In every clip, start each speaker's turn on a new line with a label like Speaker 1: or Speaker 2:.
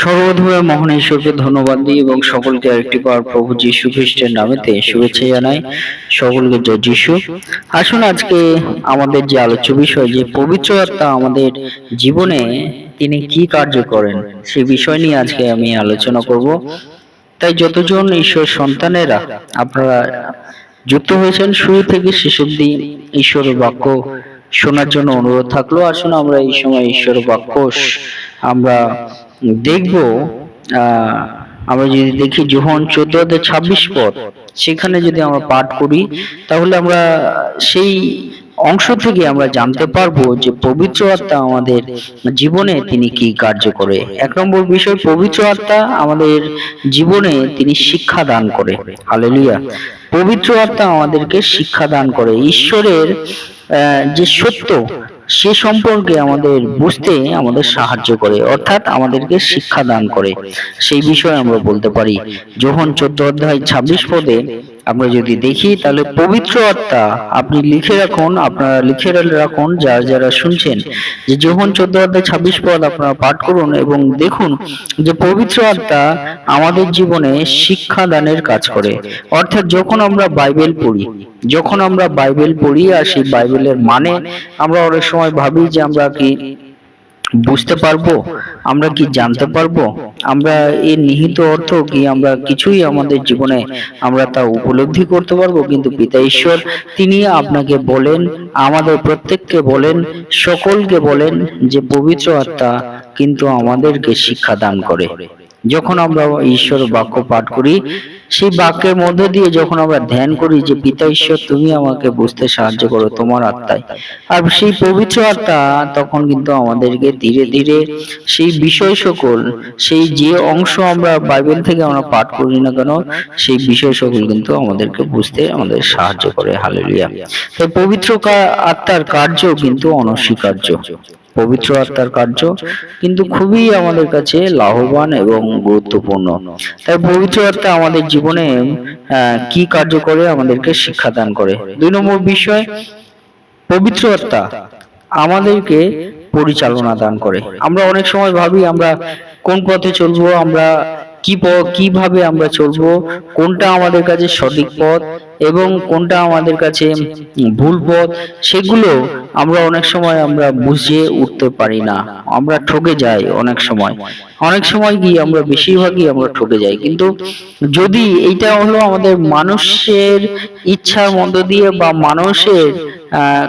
Speaker 1: সর্বধর্মের মহান ঈশ্বরকে ধন্যবাদ দিই এবং সকলকে আরেকটি বার প্রভু যীশু খ্রিস্টের নামেতে শুভেচ্ছা জানাই। সকলকে জয় যীশু। আসুন আজকে আমাদের যে আলোচ্য বিষয়, যে পবিত্র আত্মা আমাদের জীবনে তিনি কি কার্য করেন সেই বিষয় নিয়ে আজকে আমি আলোচনা করব। তাই যতজন ঈশ্বর সন্তানেরা আপনারা যুক্ত হয়েছেন, শুরু থেকে শেষ অব্দি ঈশ্বরের বাক্য শোনার জন্য অনুরোধ থাকল। আসুন আমরা এই সময় ঈশ্বরের বাক্য আমরা দেখব আমরা যদি দেখি যোহন চোদ্দ ছাব্বিশ পদ, সেখানে যদি আমরা পাঠ করি, তাহলে আমরা সেই অংশ থেকে আমরা জানতে পারব যে পবিত্র আত্মা আমাদের জীবনে তিনি কি কার্য করে। এক নম্বর বিষয়, পবিত্র আত্মা আমাদের জীবনে তিনি শিক্ষা দান করে। হালেলুয়া পবিত্র আত্মা আমাদেরকে শিক্ষা দান করে। ঈশ্বরের যে সত্য সে সম্পর্কে আমাদের বুঝতে আমাদের সাহায্য করে, অর্থাৎ আমাদেরকে শিক্ষা দান করে। সেই বিষয়ে আমরা বলতে পারি, যখন চোদ্দ অধ্যায় ছাব্বিশ পদে আমরা যদি দেখি, তাহলে পবিত্র আত্মা আপনি লিখে রাখুন, আপনারা লিখে রাখুন, যারা যারা শুনছেন, যে যখন চোদ্দ অধ্যায় ছাব্বিশ পদ আপনারা পাঠ করুন এবং দেখুন যে পবিত্র আত্মা আমাদের জীবনে শিক্ষা দানের কাজ করে। অর্থাৎ যখন আমরা বাইবেল পড়ি, যখন আমরা বাইবেল পড়ি আর সেই বাইবেলের মানে আমরা অনেক সময় ভাবি যে আমরা কি বুঝতে পারব? আমরা কি জানতে পারব? আমরা এর নিহিত অর্থ কি? আমরা কিছুই আমাদের জীবনে আমরা তা উপলব্ধি করতে পারব? কিন্তু পিতা ঈশ্বর, তিনি আপনাকে বলেন, আমাদের প্রত্যেককে বলেন, সকলকে বলেন যে পবিত্র আত্মা কিন্তু আমাদেরকে শিক্ষা দান করে। যখন আমরা ঈশ্বর বাক্য পাঠ করি সেই বাক্যের মধ্যে দিয়ে যখন আমরা ধ্যান করি যে, পিতা ঈশ্বর, তুমি আমাকে বুঝতে সাহায্য করো, তোমার আত্মায়। আর সেই পবিত্র আত্মা তখন কিন্তু আমাদেরকে ধীরে ধীরে সেই বিষয় সকল, সেই যে অংশ আমরা বাইবেল থেকে আমরা পাঠ করি না কেন, সেই বিষয় সকল কিন্তু আমাদেরকে বুঝতে, আমাদের সাহায্য করে। হালেলুয়া। তাই পবিত্র আত্মার কার্য কিন্তু অনস্বীকার্য। পবিত্র আত্মার কার্য, কিন্তু খুবই আমাদের কাছে লাভবান এবং গুরুত্বপূর্ণ। তাই পবিত্র আত্মা আমাদের জীবনে কি কার্য করে আমাদেরকে শিক্ষাদান করে। দুই নম্বর বিষয়, পবিত্র আত্মা আমাদেরকে পরিচালনা দান করে। আমরা অনেক সময় ভাবি আমরা কোন পথে চলবো, আমরা কি কীভাবে আমরা চলবো, কোনটা আমাদের কাছে সঠিক পথ এবং কোনটা আমাদের কাছে ভুল পথ, সেগুলো আমরা অনেক সময় আমরা বুঝে উঠতে পারি না। আমরা ঠকে যাই অনেক সময়। অনেক সময় কি আমরা বেশিরভাগই আমরা ঠকে যাই। কিন্তু যদি এইটা হলো আমাদের মানুষের ইচ্ছার মধ্য দিয়ে বা মানুষের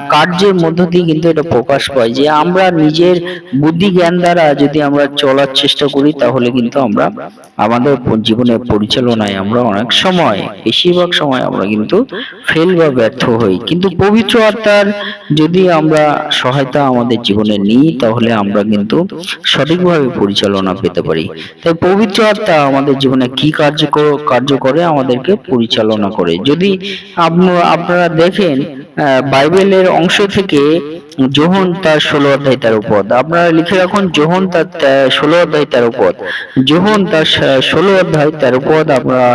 Speaker 1: কার্যের মধ্য দিয়ে কিন্তু এটা প্রকাশ পায় যে আমরা নিজের বুদ্ধি জ্ঞান দ্বারা যদি আমরা চলার চেষ্টা করি, তাহলে কিন্তু আমরা আমাদের জীবনের পরিচালনায় আমরা অনেক সময়, বেশিরভাগ সময় আমরা কিন্তু ফেল বা ব্যর্থ হই। কিন্তু পবিত্র আত্মার যদি আমরা সহায়তা আমাদের জীবনে নিই, তাহলে আমরা কিন্তু সঠিকভাবে পরিচালনা পেতে পারি। তাই পবিত্র আত্মা আমাদের জীবনে কি কার্য কার্য করে, আমাদেরকে পরিচালনা করে। যদি আপনা- আপনারা দেখেন বাইবেলের অংশ থেকে যোহন তার ষোলো অধ্যায় তেরো পদ আপনারা লিখে রাখুন যোহন তার ষোলো অধ্যায় তেরো পদ যোহন তার ষোলো অধ্যায় তেরো পদ আপনারা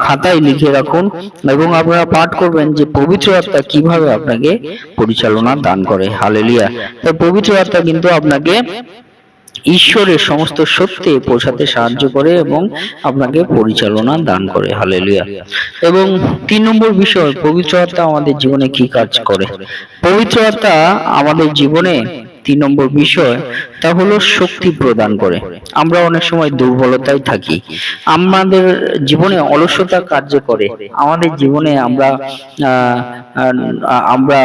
Speaker 1: খাতায় লিখে রাখুন এবং আপনারা পাঠ করবেন যে পবিত্র আত্মা কীভাবে আপনাকে পরিচালনা দান করে। হালেলিয়া তাই পবিত্র আত্মা কিন্তু আপনাকে ঈশ্বরের সমস্ত সত্যে পৌঁছাতে সাহায্য করে এবং আপনাকে পরিচালনা দান করে। হালেলুয়া। এবং তিন নম্বর বিষয় পবিত্র আত্মা আমাদের জীবনে কি কাজ করে? পবিত্র আত্মা আমাদের জীবনে তিন নম্বর বিষয়, তা হলো শক্তি প্রদান করে। আমরা অনেক সময় দুর্বলতায় থাকি। আমাদের জীবনে অলসতা কার্য করে। আমাদের জীবনে আমরা আমরা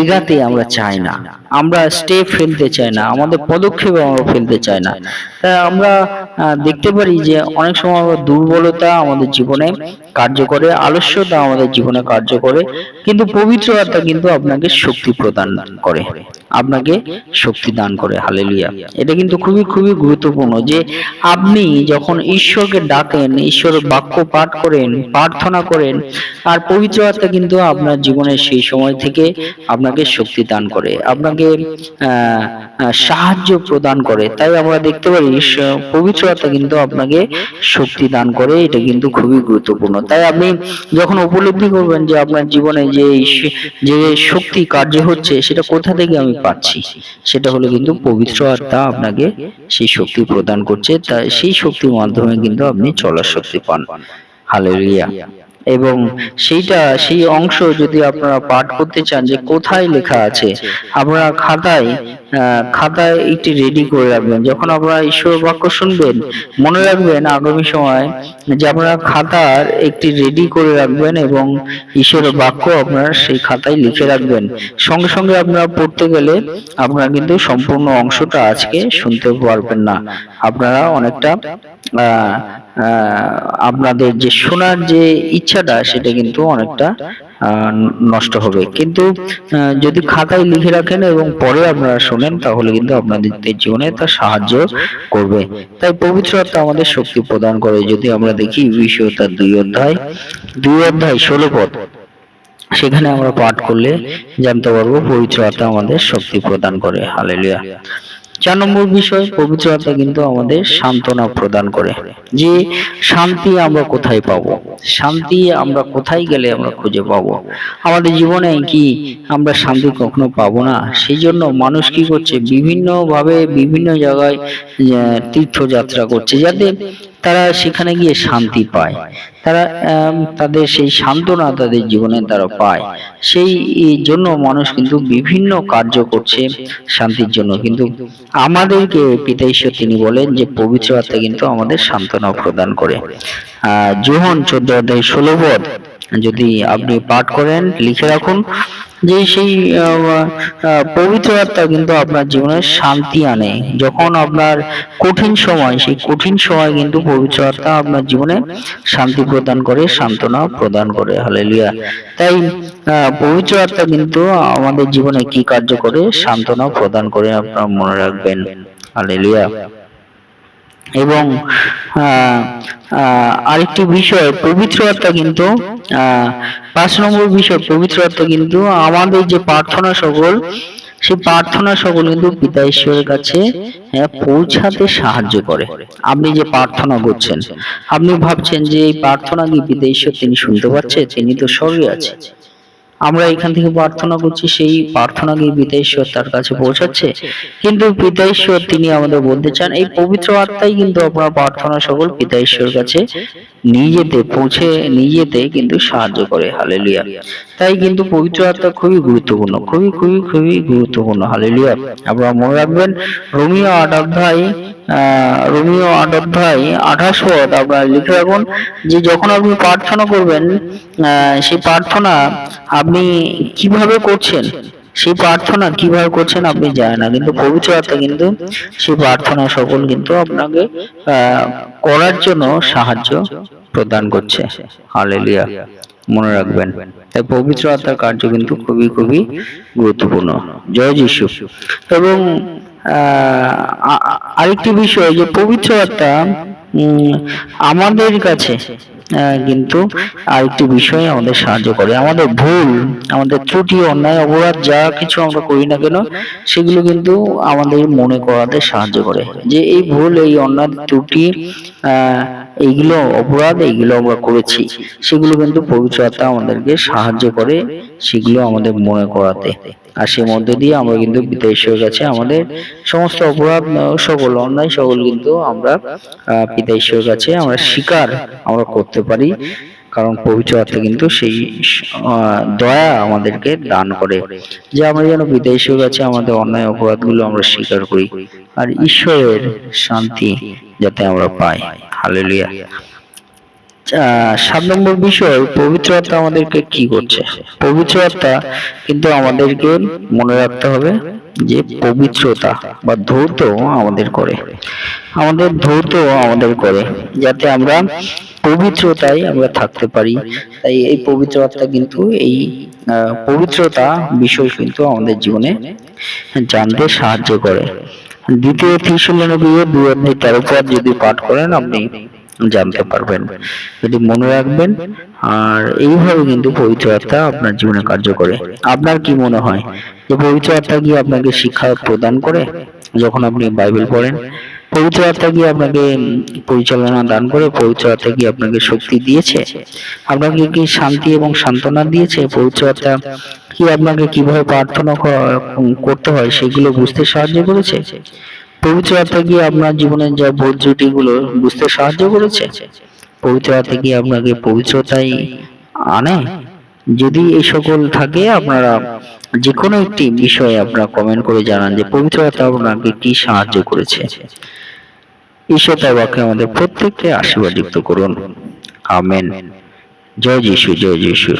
Speaker 1: এগাতে আমরা চাই না। আমরা স্টেপ ফেলতে চাই না। আমাদের পদক্ষেপ আমরা ফেলতে চাই না। আমরা দেখতে পারি যে অনেক সময় দুর্বলতা আমাদের জীবনে কার্য করে, আলস্যতা আমাদের জীবনে কার্য করে, কিন্তু পবিত্র আত্মা কিন্তু আপনাকে শক্তি প্রদান করে, আপনাকে শক্তি দান করে হালেলুয়া এটা কিন্তু খুবই খুবই গুরুত্বপূর্ণ যে আপনি যখন ঈশ্বরকে ডাকেন ঈশ্বরের বাক্য পাঠ করেন, প্রার্থনা করেন, আর পবিত্র আত্মা কিন্তু আপনার জীবনের সেই সময় থেকে আপনাকে শক্তি দান করে, আপনাকে সাহায্য প্রদান করে। তাই আমরা দেখতে পারি পবিত্র আত্মা কিন্তু আপনাকে শক্তি দান করে, এটা কিন্তু খুবই গুরুত্বপূর্ণ। তাই আপনি যখন উপলব্ধি করবেন যে আপনার জীবনে যে যে শক্তি কার্য হচ্ছে, সেটা কোথা থেকে আমি পাচ্ছি, সেটা হলো কিন্তু পবিত্র আত্মা আপনাকে সেই শক্তি প্রদান করছে। তাই সেই শক্তির মাধ্যমে কিন্তু আপনি চলার শক্তি পান। হালেলুয়া এবং সেইটা সেই অংশ যদি আপনারা পাঠ করতে চান যে কোথায় লেখা আছে আপনারা খাতায় খাতায় একটি রেডি করে রাখবেন। যখন আপনারা ঈশ্বর বাক্য শুনবেন মনে রাখবেন আগামী সময় যে আপনারা খাতার একটি রেডি করে রাখবেন এবং ঈশ্বর বাক্য আপনারা সেই খাতায় লিখে রাখবেন। সঙ্গে সঙ্গে আপনারা পড়তে গেলে আপনারা কিন্তু সম্পূর্ণ অংশটা আজকে শুনতে পারবেন না। আপনারা অনেকটা আপনাদের যে শোনার যে ইচ্ছাটা সেটা কিন্তু অনেকটা নষ্ট হবে। কিন্তু যদি খাতায় লিখে রাখেন এবং পরে আপনারা শোনেন, তাহলে কিন্তু আপনাদের জীবনে তা সাহায্য করবে। তাই পবিত্র আত্মা আমাদের শক্তি প্রদান করে। যদি আমরা দেখি বিষয় তার দুই অধ্যায় দুই অধ্যায় ষোলো পদ, সেখানে আমরা পাঠ করলে জানতে পারব পবিত্র আত্মা আমাদের শক্তি প্রদান করে। হালেলুয়া। চার নম্বর বিষয়, পবিত্র আত্মা কিন্তু আমাদের সান্ত্বনা প্রদান করে যে শান্তি আমরা কোথায় পাব? শান্তি আমরা কোথায় গেলে আমরা খুঁজে পাব? আমাদের জীবনে কি আমরা শান্তি কখনো পাবো না? সেই জন্য মানুষ কি করছে? বিভিন্নভাবে বিভিন্ন জায়গায় তীর্থযাত্রা করছে যাতে তারা সেখানে গিয়ে শান্তি পায়। তারা তাদের সেই সান্ত্বনা তাদের জীবনে তারা পায়। সেই জন্য মানুষ কিন্তু বিভিন্ন কার্য করছে শান্তির জন্য। কিন্তু আমাদেরকে পিতা ঈশ্বর তিনি বলেন যে, পবিত্র আত্মা কিন্তু আমাদের সান্ত্বনা প্রদান করে। আহ যোহন চোদ্দ অধ্যায় ষোলো পদ, যদি আপনি পাঠ করেন, লিখে রাখুন। যে সেই পবিত্র আত্মা কিন্তু আপনার জীবনে শান্তি আনে। যখন আপনার কঠিন সময়, সেই কঠিন সময় কিন্তু পবিত্র আত্মা আপনার জীবনে শান্তি প্রদান করে, সান্ত্বনা প্রদান করে। হালেলুয়া তাই পবিত্র আত্মা কিন্তু আমাদের জীবনে কি কার্য করে? সান্ত্বনা প্রদান করে আপনারা মনে রাখবেন। হালেলুয়া এবং আরেকটি বিষয় পবিত্র আত্মা কিন্তু পাঁচ নম্বর বিষয় পবিত্র আত্মা কিন্তু আমাদের যে প্রার্থনা সকল সেই প্রার্থনা সকল কিন্তু পিতা ঈশ্বরের কাছে হ্যাঁ, পৌঁছাতে সাহায্য করে। আপনি যে প্রার্থনা করছেন আপনি ভাবছেন যে এই প্রার্থনা কি পিতা ঈশ্বর তিনি শুনতে পাচ্ছে? তিনি তো স্বর্গে আছে। আমরা এখান থেকে প্রার্থনা করছি, সেই প্রার্থনা গিয়ে পিতা ঈশ্বর তার কাছে পৌঁছাচ্ছে? কিন্তু পিতা ঈশ্বর তিনি আমাদের বলতে চান, এই পবিত্র আত্মাই কিন্তু আপনার প্রার্থনা সকল পিতা ঈশ্বরের কাছে নিজেতে পৌঁছে নিজেতে কিন্তু সাহায্য করে। হালেলুয়া। তাই কিন্তু পবিত্র আত্মা খুবই গুরুত্বপূর্ণ, খুবই খুবই খুবই গুরুত্বপূর্ণ। হালেলুয়া আপনারা মনে রাখবেন, রোমিও আট অধ্যায় রোমিও আট অধ্যায় আঠাশ পদ আপনারা লিখে রাখুন যে যখন আপনি প্রার্থনা করবেন সেই প্রার্থনা আপনি কীভাবে করছেন, সেই প্রার্থনা কীভাবে করছেন আপনি জানেন না, কিন্তু পবিত্র আত্মা কিন্তু সেই প্রার্থনা সকল কিন্তু আপনাকে করার জন্য সাহায্য প্রদান করছে। হালেলুয়া মনে রাখবেন। তাই পবিত্র আত্মার কার্য কিন্তু খুবই খুবই গুরুত্বপূর্ণ। জয় যিশু। এবং আরেকটি বিষয় যে পবিত্র আত্মা আমাদের কাছে কিন্তু আরেকটি বিষয় আমাদের সাহায্য করে। আমাদের ভুল, আমাদের ত্রুটি, অন্যায়, অপরাধ, যা কিছু আমরা করি না কেন, সেগুলো কিন্তু আমাদের মনে করাতে সাহায্য করে। যে এই ভুল, এই অন্যায়, ত্রুটি, আহ এইগুলো অপরাধ, এইগুলো আমরা করেছি। সেগুলো কিন্তু পবিত্র আত্মা আমাদেরকে সাহায্য করে সেগুলো আমাদের মনে করাতে। আর সেই মধ্য দিয়ে আমরা কিন্তু পিতা কাছে আমাদের সমস্ত অপরাধ সকল অন্যায়, সকল কিন্তু আমরা পিতা কাছে আমরা স্বীকার আমরা করতে পারি। কারণ পবিত্র আত্মা কিন্তু সেই দয়া আমাদেরকে দান করে। যে আমরা যেন ঈশ্বরের কাছে আমাদের অন্যায় অপরাধগুলো আমরা স্বীকার করি। আর ঈশ্বরের শান্তি যাতে আমরা পাই। হালেলুয়া সাত নম্বর বিষয় পবিত্র আত্মা আমাদেরকে কি করছে? পবিত্র আত্মা কিন্তু আমাদেরকে মনে রাখতে হবে যে পবিত্রতা বা ধৌত আমাদের করে। আমাদের ধৌত আমাদের করে যাতে আমরা পবিত্রতায় আমরা থাকতে পারি। তাই এই পবিত্র আত্মা কিন্তু এই পবিত্রতা বিষয় কিন্তু আমাদের জীবনে জানতে সাহায্য করে। দ্বিতীয় থিসলনবীয় দুই অধ্যায় তেরো পদ যদি পাঠ করেন, আপনি জানতে পারবেন। যদি মনে রাখবেন, আর এইভাবে কিন্তু পবিত্র আত্মা আপনার জীবনে কার্য করে। আপনার কি মনে হয়? যে পবিত্র আত্মা কি আপনাকে শিক্ষা প্রদান করে? যখন আপনি বাইবেল পড়েন আত্মা কি আপনাকে পরিচালনা দান করে আত্মা কি আপনাকে শক্তি দিয়েছে? আপনাকে কি শান্তি এবং সান্ত্বনা দিয়েছে? আত্মা কি আপনাকে কীভাবে প্রার্থনা করতে হয় সেগুলো বুঝতে সাহায্য করেছে? আত্মা কি আপনার জীবনের যা বোধ বুঝতে সাহায্য করেছে? আত্মা কি আপনাকে পবিত্রতাই আনে? যদি এই সকল থাকে, আপনারা যে কোনো একটি বিষয়ে আপনারা কমেন্ট করে জানান যে পবিত্র আত্মা আপনাকে কি সাহায্য করেছে। ঈশ্বর তার বাক্যে আমাদের প্রত্যেককে আশীর্বাদ যুক্ত করুন। আমেন। জয় যিশু জয় যিশু।